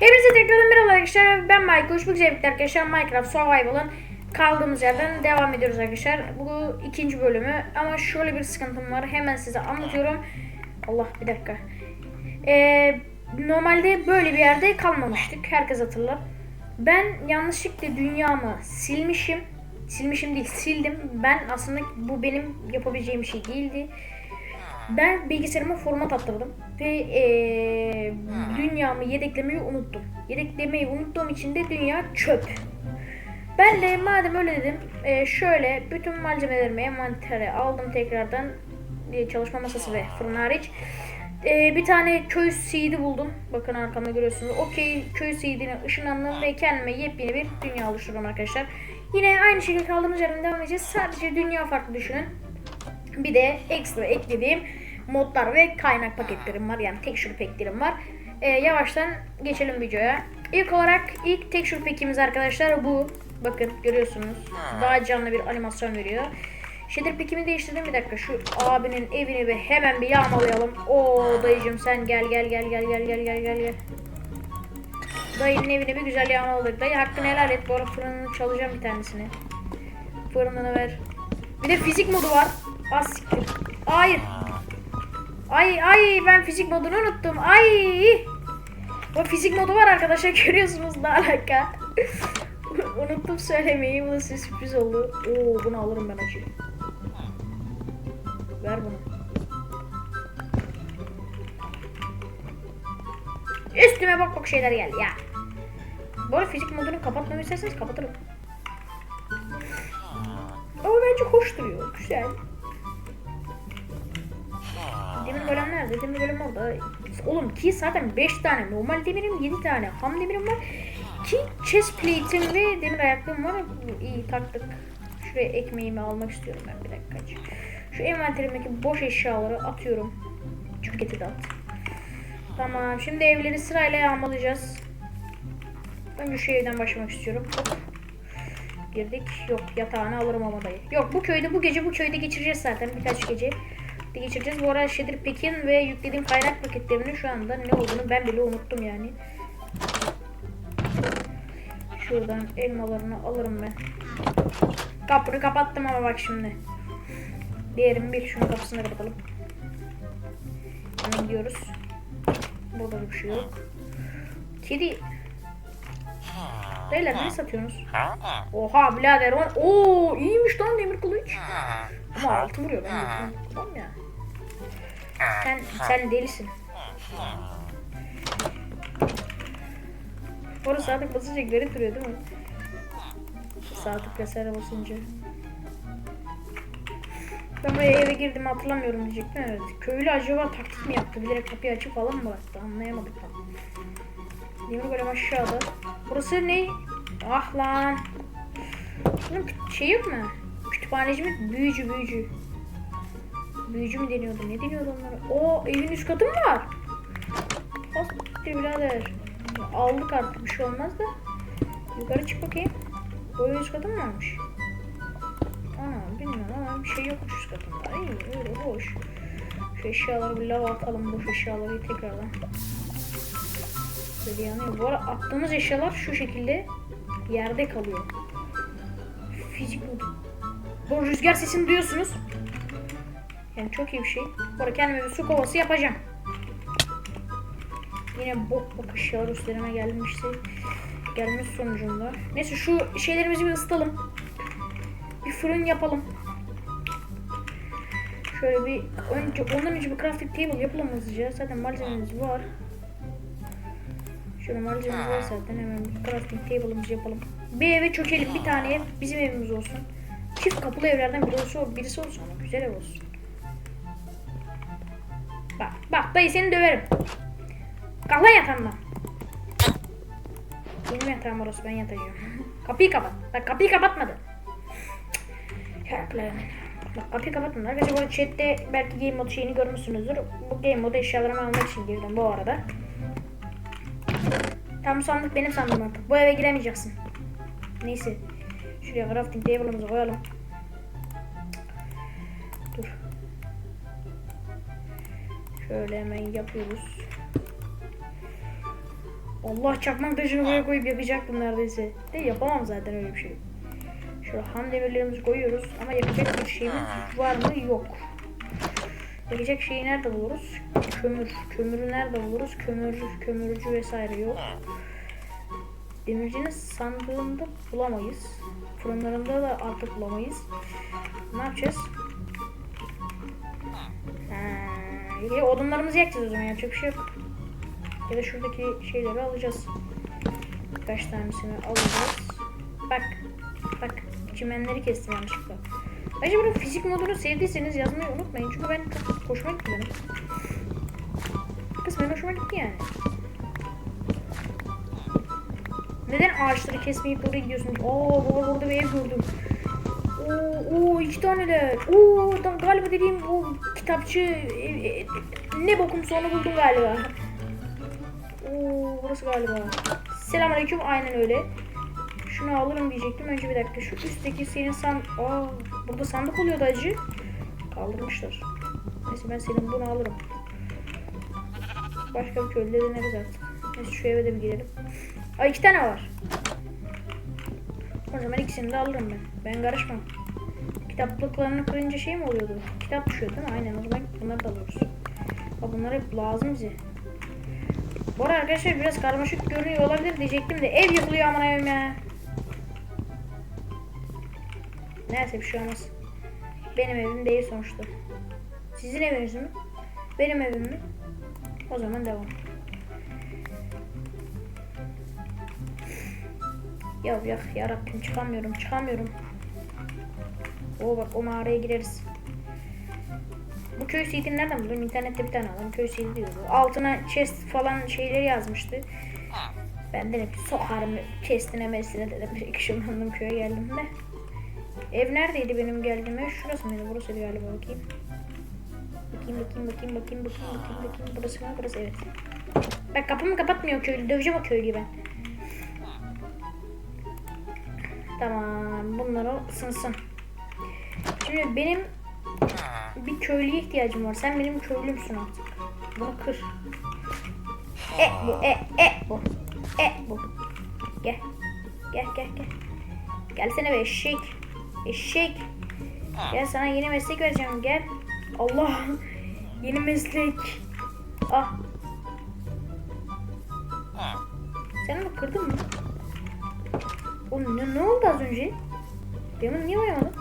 Hepinize tekrardan merhaba arkadaşlar. Ben. Hoş bulduk birlikte arkadaşlar. Minecraft Survival'ın kaldığımız yerden devam ediyoruz arkadaşlar. Bu ikinci bölümü. Ama şöyle bir sıkıntım var. Hemen size anlatıyorum. Allah bir dakika. Ee, normalde böyle bir yerde kalmamıştık. Herkes hatırlar. Ben yanlışlıkla dünyamı silmişim. Silmişim değil sildim. Ben aslında bu benim yapabileceğim şey değildi. Ben bilgisayarıma format attırdım ve eee, dünyamı yedeklemeyi unuttum. Yedeklemeyi unuttuğum için de dünya çöp. Ben de madem öyle dedim eee, şöyle bütün malzemelerimi envantere aldım tekrardan eee, çalışma masası ve fırın hariç. Eee, bir tane köy seedi buldum. Bakın arkamda görüyorsunuz. O köy, seedine ışınlandım ve kendime yepyeni bir dünya oluşturdum arkadaşlar. Yine aynı şekilde kaldığımız yerden devam edeceğiz. Sadece dünya farklı düşünün. Bir de ekstra eklediğim modlar ve kaynak paketlerim var. Yani texture pack'lerim var. Ee, yavaştan geçelim videoya. İlk olarak ilk texture pack'imiz arkadaşlar bu. Bakın görüyorsunuz. Daha canlı bir animasyon veriyor. Shader pack'imi değiştirdim bir dakika. Şu abinin evini bir hemen bir yağmalayalım. Oo dayıcım sen gel gel gel gel gel gel gel gel gel. Dayının evini bir güzel yağmaladık. Dayı hakkını helal et. Bu arada fırınını çalacağım bir tanesini. Fırınını ver. Bir de fizik modu var. Az siktir. Hayır. Ay ay ben fizik modunu unuttum. Ay. O fizik modu var arkadaşlar görüyorsunuz ne alaka. unuttum söylemeyi. Bu size sürpriz oldu. Oo bunu alırım ben acıyı. Ver bunu. Üstüme bak bak şeyler geldi ya. Bu arada fizik modunu kapatmamı isterseniz kapatırım. Ama bence hoş duruyor. Güzel. Demir golem nerede? Demir golem orada. Oğlum ki zaten 5 tane normal demirim, 7 tane ham demirim var. Ki chest plate'im ve demir ayaklığım var. İyi taktık. Şuraya ekmeğimi almak istiyorum ben bir dakika. Şu envanterimdeki boş eşyaları atıyorum. Tüketi de at. Tamam. Şimdi evleri sırayla yağmalayacağız. Önce şu evden başlamak istiyorum. Hop. Girdik. Yok yatağını alırım ama dayı. Yok bu köyde bu gece bu köyde geçireceğiz zaten birkaç gece de geçireceğiz. Bu arada Shader Pekin ve yüklediğim kaynak paketlerinin şu anda ne olduğunu ben bile unuttum yani. Şuradan elmalarını alırım ben. Kapını kapattım ama bak şimdi. Diğerin bir şunun kapısını kapatalım. Hemen gidiyoruz. Burada da bir şey yok. Kedi. Beyler ne satıyorsunuz? Oha birader. o- Oo iyiymiş lan demir kılıç. Ama altı vuruyor ben tamam ya. Sen sen delisin. Orası saatlik basınca garip duruyor değil mi? Saatlik vesaire basınca. Ben buraya eve girdim hatırlamıyorum diyecektim evet. Köylü acaba taktik mi yaptı? Bilerek kapıyı açıp falan mı bıraktı? Anlayamadık tam. Demir golem aşağıda. Burası ne? Ah lan. Bunun şey yok mu? Kütüphaneci mi? Büyücü büyücü. Büyücü mü deniyordu? Ne deniyordu onlara? O evin üst katı mı var? Hastiktir birader. Aldık artık bir şey olmaz da. Yukarı çık bakayım. Bu evin üst katı mı varmış? Ana bilmiyorum ama bir şey yokmuş üst katında. İyi öyle boş. Şu eşyaları bir lava atalım. Boş eşyaları tekrardan. Böyle yanıyor. Bu arada attığımız eşyalar şu şekilde yerde kalıyor. Fizik modu. Bu rüzgar sesini duyuyorsunuz. Yani çok iyi bir şey. Arada kendime bir su kovası yapacağım. Yine bok bok eşyalar üstlerime gelmişti. Gelmiş sonucunda. Neyse şu şeylerimizi bir ısıtalım. Bir fırın yapalım. Şöyle bir önce ondan önce bir crafting table yapalım hızlıca. Zaten malzememiz var. Şöyle malzememiz var zaten hemen bir crafting table'ımızı yapalım. Bir eve çökelim bir tane ev bizim evimiz olsun. Çift kapılı evlerden biri olsun, birisi olsun güzel ev olsun. Bak bak dayı seni döverim. Kalk lan yatağımdan. Benim yatağım orası ben yatacağım. kapıyı kapat. Bak kapıyı kapatmadı. Şarkılarım. Bak kapıyı kapatmadı. Arkadaşlar bu chatte belki game mode şeyini görmüşsünüzdür. Bu game modu eşyalarımı almak için girdim bu arada. Tam sandık benim sandığım artık. Bu eve giremeyeceksin. Neyse. Şuraya crafting table'ımızı koyalım. Şöyle hemen yapıyoruz. Allah çakmak taşını buraya koyup yakacaktım neredeyse. De yapamam zaten öyle bir şey. Şöyle ham demirlerimizi koyuyoruz ama yakacak bir şeyimiz var mı? Yok. Yakacak şeyi nerede buluruz? Kömür. Kömürü nerede buluruz? Kömür, kömürcü vesaire yok. Demircinin sandığında bulamayız. Fırınlarında da artık bulamayız. Ne yapacağız? Ya odunlarımızı yakacağız o zaman yapacak bir şey yok. Ya da şuradaki şeyleri alacağız. Birkaç tanesini alacağız. Bak. Bak. Çimenleri kestim yanlışlıkla. Bence bunu fizik modunu sevdiyseniz yazmayı unutmayın. Çünkü ben çok hoşuma gitti benim. Kısmen hoşuma gitti yani. Neden ağaçları kesmeyip oraya gidiyorsun? Oo baba burada bir ev gördüm. Oo, oo iki taneler. Oo tam galiba dediğim o kitapçı e, e, ne bokumsa onu buldum galiba. Oo burası galiba. Selamünaleyküm aynen öyle. Şunu alırım diyecektim. Önce bir dakika şu üstteki senin san... Aa burada sandık oluyordu acı. Kaldırmışlar. Neyse ben senin bunu alırım. Başka bir köylüde deneriz artık. Neyse şu eve de bir girelim. Aa iki tane var. O zaman ikisini de alırım ben. Ben karışmam. Kitaplıklarını kırınca şey mi oluyordu? Kitap düşüyor değil mi? Aynen o zaman bunları da alıyoruz. Aa, bunlar hep lazım bize. Bu arada arkadaşlar biraz karmaşık görünüyor olabilir diyecektim de ev yıkılıyor aman evim ya. Neyse bir şey olmaz. Benim evim değil sonuçta. Sizin eviniz mi? Benim evim mi? O zaman devam. Ya ya yarabbim çıkamıyorum çıkamıyorum. O bak o mağaraya gireriz. Bu köy seedini nereden buldum? İnternette bir tane aldım. Köy seedi diyordu. Altına chest falan şeyleri yazmıştı. Ben dedim ki sokarım chestine mesine dedim. Bir ışınlandım köye geldim de. Ev neredeydi benim geldiğime? Şurası mıydı? Burası galiba bakayım. Bakayım bakayım bakayım bakayım bakayım bakayım bakayım. Burası mı? Burası evet. Bak kapımı kapatmıyor köylü. Döveceğim o köylüyü ben. Tamam. Bunları ısınsın. Şimdi benim bir köylüye ihtiyacım var. Sen benim köylümsün artık. Bunu kır. E bu, e, e bu. E bu. Gel. Gel, gel, gel. Gelsene be eşek. Eşek. Gel sana yeni meslek vereceğim. Gel. Allah. Yeni meslek. Ah. Sen onu kırdın mı? Oğlum ne, ne oldu az önce? Demin niye uyumadın?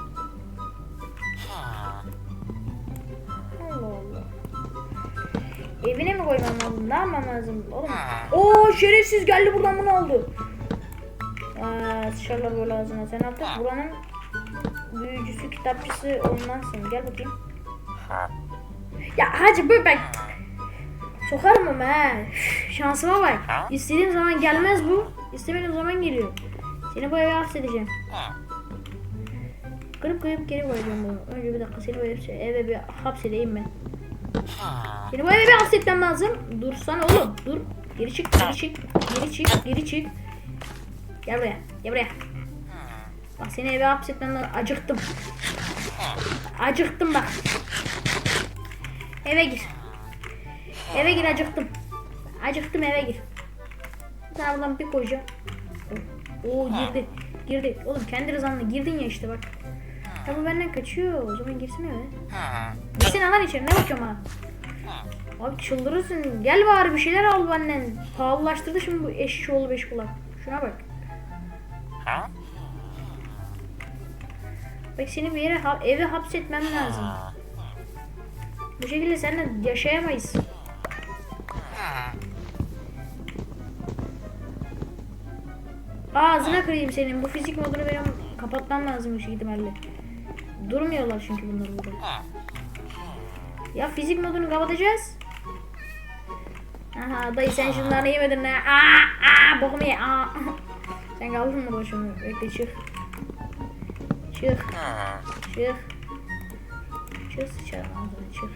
Evine mi koymam lazım? Ne yapmam lazım? Oğlum. Oo şerefsiz geldi buradan bunu aldı. Aa, sıçarlar böyle ağzına. Sen artık buranın büyücüsü, kitapçısı olmazsın. Gel bakayım. Ya hacı bu bak. Sokarım ama ha. Üf, Şansıma bak. İstediğim zaman gelmez bu. İstemediğim zaman geliyor. Seni bu eve hapsedeceğim. Kırıp kırıp geri koyacağım bunu. Önce bir dakika seni bu eve, eve bir hapsedeyim ben. Seni bu eve bir hapsetmem lazım. Dursana oğlum. Dur. Geri çık, geri çık. Geri çık, geri çık. Gel buraya. Gel buraya. Bak seni eve hapsetmem lazım. Acıktım. Acıktım bak. Eve gir. Eve gir acıktım. Acıktım eve gir. Sana buradan bir koyacağım. Oo girdi. Girdi. Oğlum kendi rızanla girdin ya işte bak. Ya bu benden kaçıyor. O zaman girsene eve. Girsene lan içeri. Ne bakıyorsun bana? Abi çıldırırsın. Gel bari bir şeyler al benden. Pahalılaştırdı şimdi bu eşşi oğlu beş kulak. Şuna bak. Bak seni bir yere ha- eve hapsetmem lazım. Bu şekilde seninle yaşayamayız. Ağzına kırayım senin. Bu fizik modunu benim kapatmam lazım büyük ihtimalle. Durmuyorlar çünkü bunlar burada. Ya fizik modunu kapatacağız. Aha dayı sen şunları yemedin ne? Aa, aa bokumu ye. Aa. Sen kaldın mı başımı? Bekle çık. Çık. Çık. Çık sıçarım ağzına çık.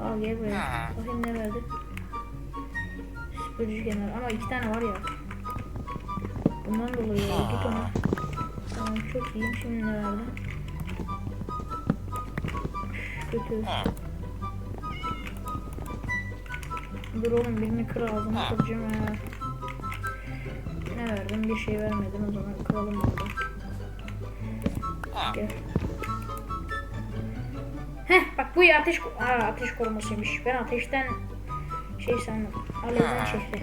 Al gel buraya. Bakayım ne verdi. Süpürücü kenar. Ama iki tane var ya. Bundan dolayı git ona. Tamam çok iyiyim. Şimdi? Üf, Kötü. Dur oğlum birini kır ağzına kıracağım ha. Ne verdim? Bir şey vermedin o zaman kıralım bunu. Gel. Heh bak bu ya ateş Aa, ateş korumasıymış. Ben ateşten şey sandım. Alevden şehri.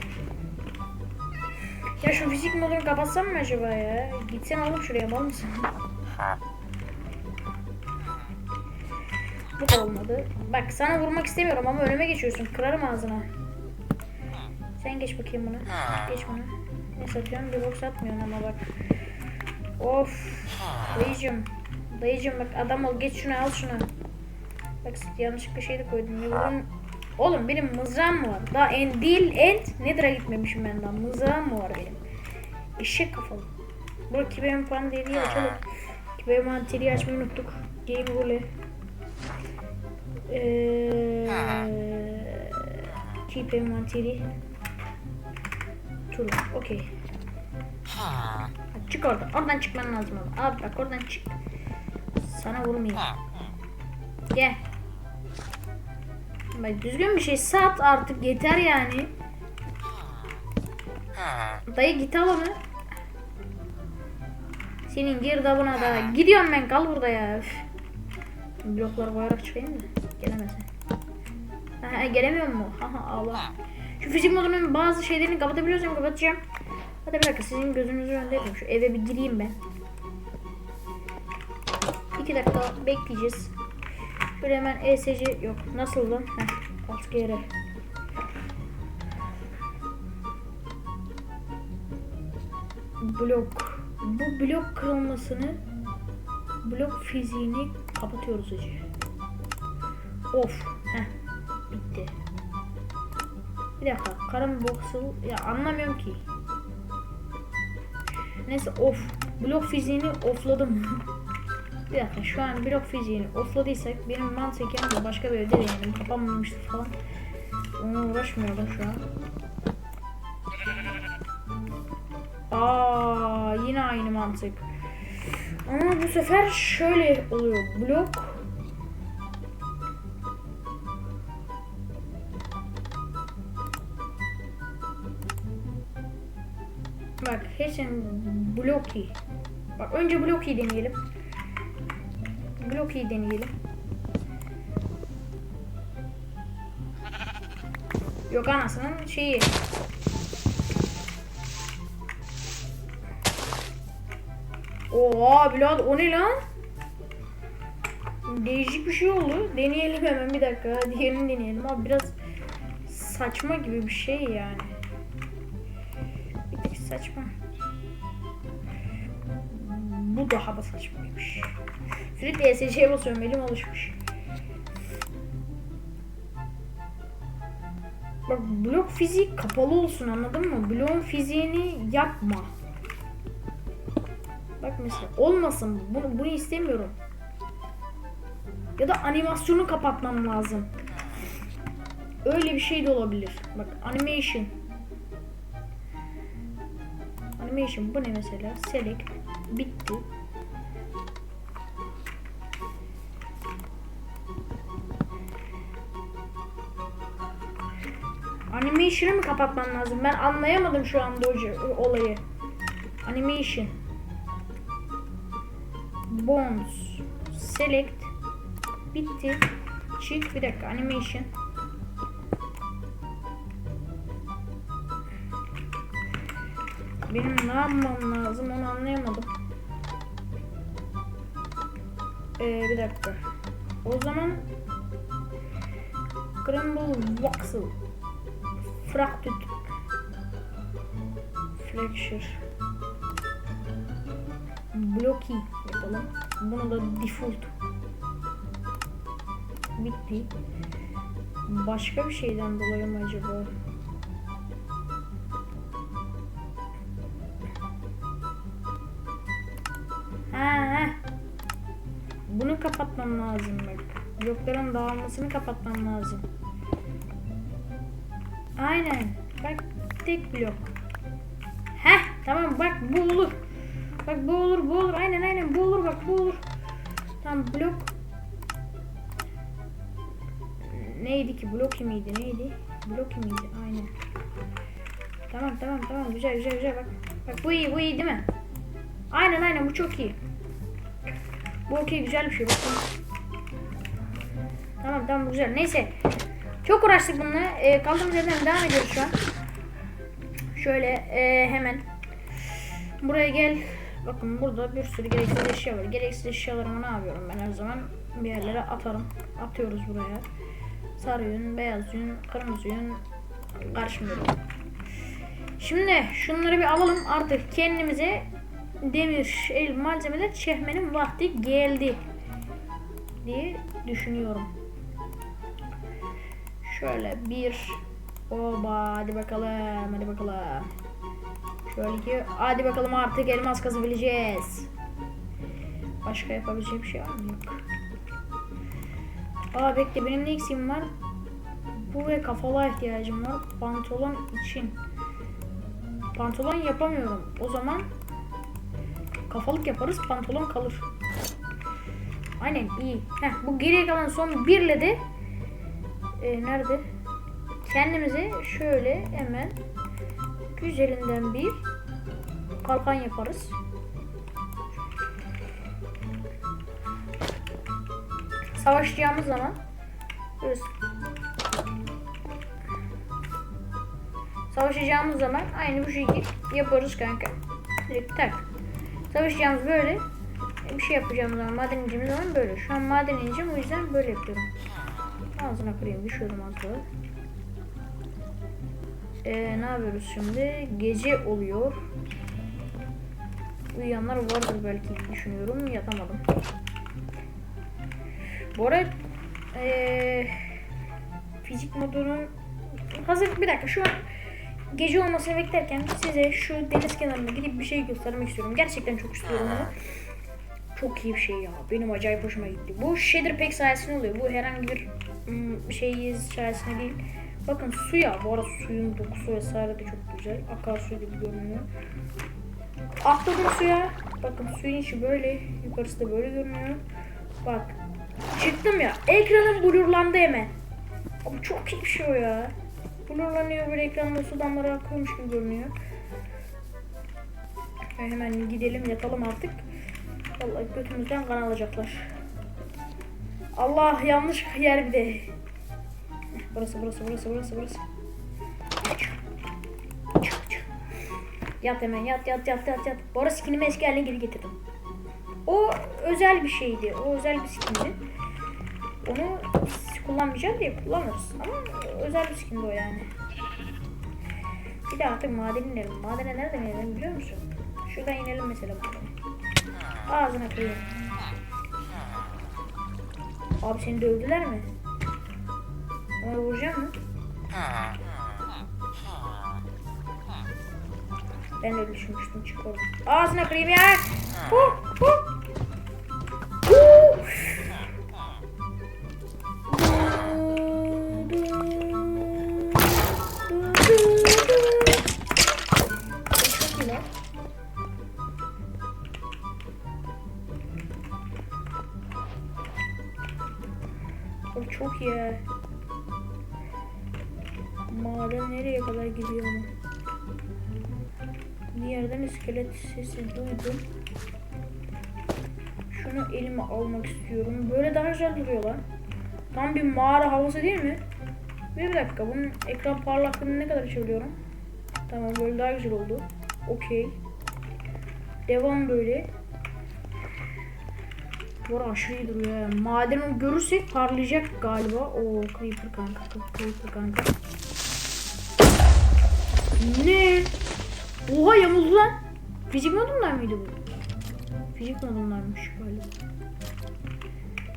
Ya şu fizik modunu kapatsam mı acaba ya? Gitsen oğlum şuraya mal mısın? Bu da olmadı. Bak sana vurmak istemiyorum ama önüme geçiyorsun. Kırarım ağzına. Sen geç bakayım bunu. Geç bunu. Ne satıyorsun? Bir bok satmıyorsun ama bak. Of. Dayıcım. Dayıcım bak adam ol. Geç şunu al şunu. Bak yanlışlıkla şey de koydum. Bunun... Oğlum benim mızrağım mı var? Daha en değil end Nether'a gitmemişim ben daha. Mızrağım mı var benim? Eşek kafalı. Bu kibe envanteri açalım. Kibe envanteri açmayı unuttuk. Game rule. Eee keep envanteri. True. Okey. Çık oradan. Oradan çıkman lazım abi. Abi bak oradan çık. Sana vurmayayım. Gel. Bak düzgün bir şey sat artık yeter yani. Dayı git al onu. Senin girdabına da. Gidiyorum ben kal burada ya. Üf. Bloklar koyarak çıkayım da. Gelemezsin. Ha, gelemiyor mu? Haha Allah. Şu fizik modunun bazı şeylerini kapatabiliyorsam kapatacağım. Hadi bir dakika sizin gözünüzün önünde yapayım. Şu eve bir gireyim ben. İki dakika bekleyeceğiz. Şöyle hemen ESC yok. Nasıl lan? Heh, alt yere. Blok. Bu blok kırılmasını blok fiziğini kapatıyoruz hacı. Of. Heh. Bitti. Bir dakika. Karım voxel. Ya anlamıyorum ki. Neyse off. Blok fiziğini offladım. bir dakika şu an blok fiziğini offladıysak benim mantıken de başka bir evde denedim. Kapanmamıştı falan. Ona uğraşmıyordum şu an. Aa yine aynı mantık. Ama bu sefer şöyle oluyor. Blok Bak hepsinin bloki. Bak önce bloki deneyelim. Bloki deneyelim. Yok anasının şeyi. Oha birader o ne lan? Değişik bir şey oldu. Deneyelim hemen bir dakika. Diğerini deneyelim abi biraz saçma gibi bir şey yani. Bir tek saçma. Bu daha da saçmaymış. Sürekli ESC'ye basıyorum elim alışmış. Bak blok fiziği kapalı olsun anladın mı? Bloğun fiziğini yapma. Bak mesela olmasın bunu, bunu istemiyorum. Ya da animasyonu kapatmam lazım. Öyle bir şey de olabilir. Bak animation. Animation bu ne mesela? Select. Bitti. Animation'ı mı kapatmam lazım? Ben anlayamadım şu anda o olayı. Animation. Bones. Select. Bitti. Çık. Bir dakika. Animation. Benim ne yapmam lazım onu anlayamadım. Ee, bir dakika. O zaman Crumble Voxel Fractured Fracture Blocky yapalım. Bunu da default bitti. Başka bir şeyden dolayı mı acaba? Kapatmam lazım bak. Blokların dağılmasını kapatmam lazım. Aynen. Bak tek blok. Heh tamam bak bu olur. Bak bu olur bu olur. Aynen aynen bu olur bak bu olur. Tamam blok. Neydi ki blok miydi neydi? Blocky miydi? Aynen. Tamam tamam tamam güzel güzel güzel bak. Bak bu iyi bu iyi değil mi? Aynen aynen bu çok iyi. Bu okey güzel bir şey bakın. Tamam tamam güzel. Neyse. Çok uğraştık bununla. Ee, kaldığımız yerden devam ediyoruz şu an. Şöyle ee, hemen. Buraya gel. Bakın burada bir sürü gereksiz eşya var. Gereksiz eşyalarımı ne yapıyorum ben her zaman? Bir yerlere atarım. Atıyoruz buraya. Sarı yün, beyaz yün, kırmızı yün. Karışmıyorum. Şimdi şunları bir alalım. Artık kendimize demir el malzemeler çekmenin vakti geldi diye düşünüyorum. Şöyle bir oba hadi bakalım hadi bakalım. Şöyle ki hadi bakalım artık elmas kazabileceğiz. Başka yapabileceğim bir şey var mı? Yok. Aa bekle benim ne eksiğim var? Bu ve kafalığa ihtiyacım var. Pantolon için. Pantolon yapamıyorum. O zaman kafalık yaparız pantolon kalır. Aynen iyi. Heh, bu geriye kalan son birle de e, nerede? Kendimize şöyle hemen güzelinden bir kalkan yaparız. Savaşacağımız zaman burası. Savaşacağımız zaman aynı bu şekilde yaparız kanka. Direkt tak. Savaşacağımız böyle bir şey yapacağımız zaman maden ineceğimiz zaman böyle. Şu an maden ineceğim o yüzden böyle yapıyorum. Ağzına kırayım düşüyordum az daha. Ee, ne yapıyoruz şimdi? Gece oluyor. Uyuyanlar vardır belki düşünüyorum. Yatamadım. Bu arada ee, fizik modunun hazır bir dakika şu an gece olmasını beklerken size şu deniz kenarına gidip bir şey göstermek istiyorum. Gerçekten çok istiyorum bunu. Çok iyi bir şey ya. Benim acayip hoşuma gitti. Bu shader pack sayesinde oluyor. Bu herhangi bir ım, şey sayesinde değil. Bakın suya, bu arada suyun dokusu vesaire de çok güzel. Akarsu gibi görünüyor. Atladım suya. Bakın suyun içi böyle, yukarısı da böyle görünüyor. Bak, çıktım ya. Ekranım blurlandı hemen. Abi çok iyi bir şey o ya. Blurlanıyor böyle ekranında su damları akıyormuş gibi görünüyor. Ve hemen gidelim yatalım artık. Vallahi götümüzden kan alacaklar. Allah yanlış yer bir de. Burası burası burası burası burası. Yat hemen yat yat yat yat yat. Bu arada skinimi eski haline geri getirdim. O özel bir şeydi. O özel bir skindi. Onu kullanmayacağım diye kullanırız. Ama özel bir skindi o yani. Bir de artık maden inelim. Madene nereden inelim biliyor musun? Şuradan inelim mesela madene. Ağzına koyayım. Abi seni dövdüler mi? Ona vuracağım mı? Ben öyle düşünmüştüm çık oradan. Ağzına kırayım ya. Hu. Hu. Güzel duruyor. Tam bir mağara havası değil mi? Bir dakika bunun ekran parlaklığını ne kadar çeviriyorum? Tamam böyle daha güzel oldu. Okey. Devam böyle. Bu aşırı duruyor ya. Maden onu görürsek parlayacak galiba. Oo creeper kanka. Creeper kanka. Ne? Oha yamuldu lan. Fizik modundan mıydı bu? Fizik modundanmış galiba.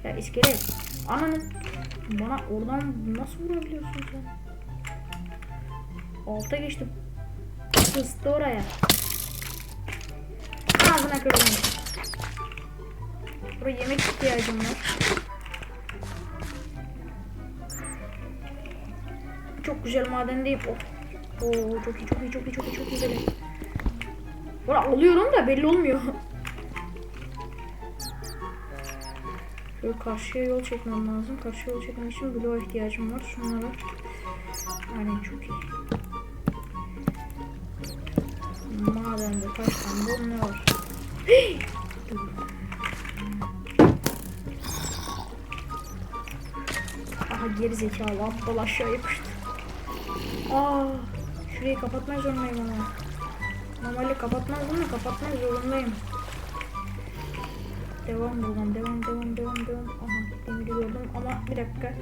Ya iskelet. Ananı. Bana oradan nasıl vurabiliyorsun sen? Alta geçtim. Sıstı oraya. Ağzına kırdım. Buraya yemek ihtiyacım var. Çok güzel madendeyim. Oh. Oo çok iyi çok iyi çok iyi çok iyi çok iyi böyle. Alıyorum da belli olmuyor. Şöyle karşıya yol çekmem lazım. Karşıya yol çekmem için bloğa ihtiyacım var. Şunlara Aynen çok iyi. Madem de taştan bulunuyor. Aha geri zekalı aptal aşağı yapıştı. Aa, şurayı kapatmak zorundayım ama. Normalde kapatmazdım da kapatmak zorundayım. Devam buradan devam devam devam devam. Aha demiri gördüm ama bir dakika.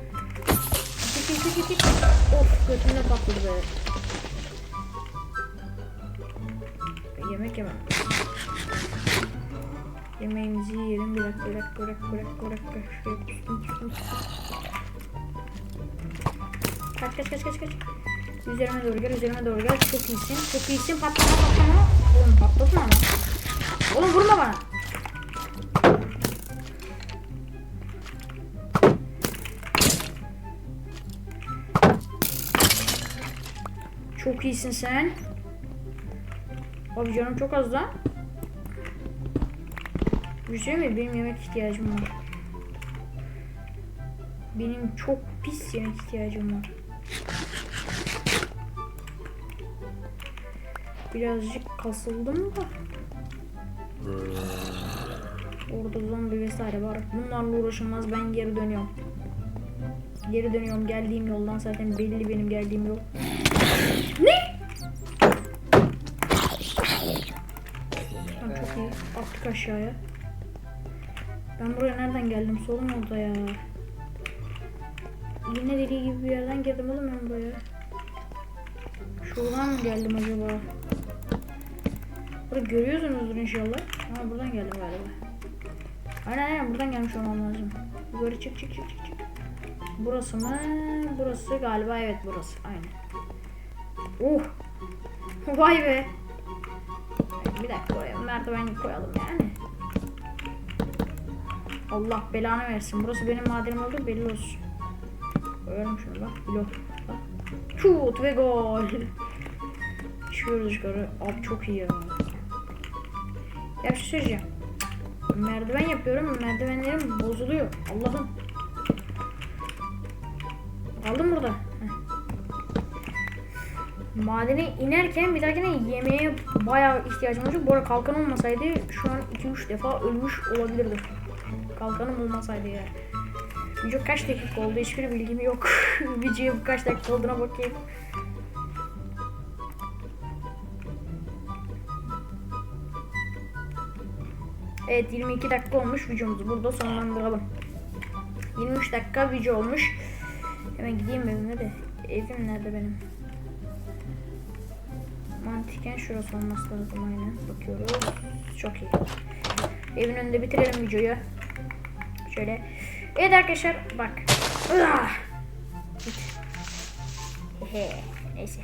Git git git. Of götümde patladı be. Yemek yemem. Yemeğimizi yiyelim. Bir dakika, bir dakika, bir dakika, bir dakika, bir dakika. Şuraya kustum, kustum, kustum. Kaç, kaç, kaç, kaç, kaç. Üzerime doğru gel, üzerime doğru gel. Çok iyisin, çok iyisin. Patlama, patlama. Oğlum patladın ama. Oğlum vurma bana. İyisin sen. Abi canım çok az da. Bir şey mi? Benim yemek ihtiyacım var. Benim çok pis yemek ihtiyacım var. Birazcık kasıldım da. Orada zombi vesaire var. Bunlarla uğraşılmaz. Ben geri dönüyorum. Geri dönüyorum. Geldiğim yoldan zaten belli benim geldiğim yol. Aşağıya. Ben buraya nereden geldim? Sorun orada ya. Yine deli gibi bir yerden girdim oğlum ben buraya. Şuradan mı geldim acaba? Burada görüyorsunuzdur inşallah. Ha buradan geldim galiba. Aynen aynen buradan gelmiş olmam lazım. Yukarı çık çık çık çık çık. Burası mı? Burası galiba evet burası. Aynen. Uh. Vay be. Bir dakika oraya merdiven koyalım yani. Allah belanı versin. Burası benim madenim oldu belli olsun. Koyalım şunu bak. Blok. Şut ve gol. Çıkıyoruz yukarı. Abi çok iyi ya. Ya bir şey söyleyeceğim. Merdiven yapıyorum. Merdivenlerim bozuluyor. Allah'ım. Kaldım burada. Madene inerken bir dahakine yemeğe bayağı ihtiyacım olacak. Bu arada kalkan olmasaydı şu an 2-3 defa ölmüş olabilirdim. Kalkanım olmasaydı ya. Video kaç dakika oldu hiçbir bilgim yok. Videoya bu kaç dakika olduğuna bakayım. Evet 22 dakika olmuş videomuzu burada sonlandıralım. 23 dakika video olmuş. Hemen gideyim evime de. Evim nerede benim? Mantıken şurası olması lazım aynen. Bakıyoruz. Çok iyi. Evin önünde bitirelim videoyu. Şöyle. Evet arkadaşlar bak. Ah! Hehe. Neyse.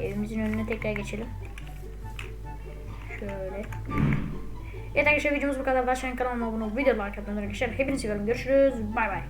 Evimizin önüne tekrar geçelim. Şöyle. Evet arkadaşlar videomuz bu kadar. Başlayın kanalıma abone olup video like arkadaşlar. Hepinizi seviyorum. Görüşürüz. Bay bay.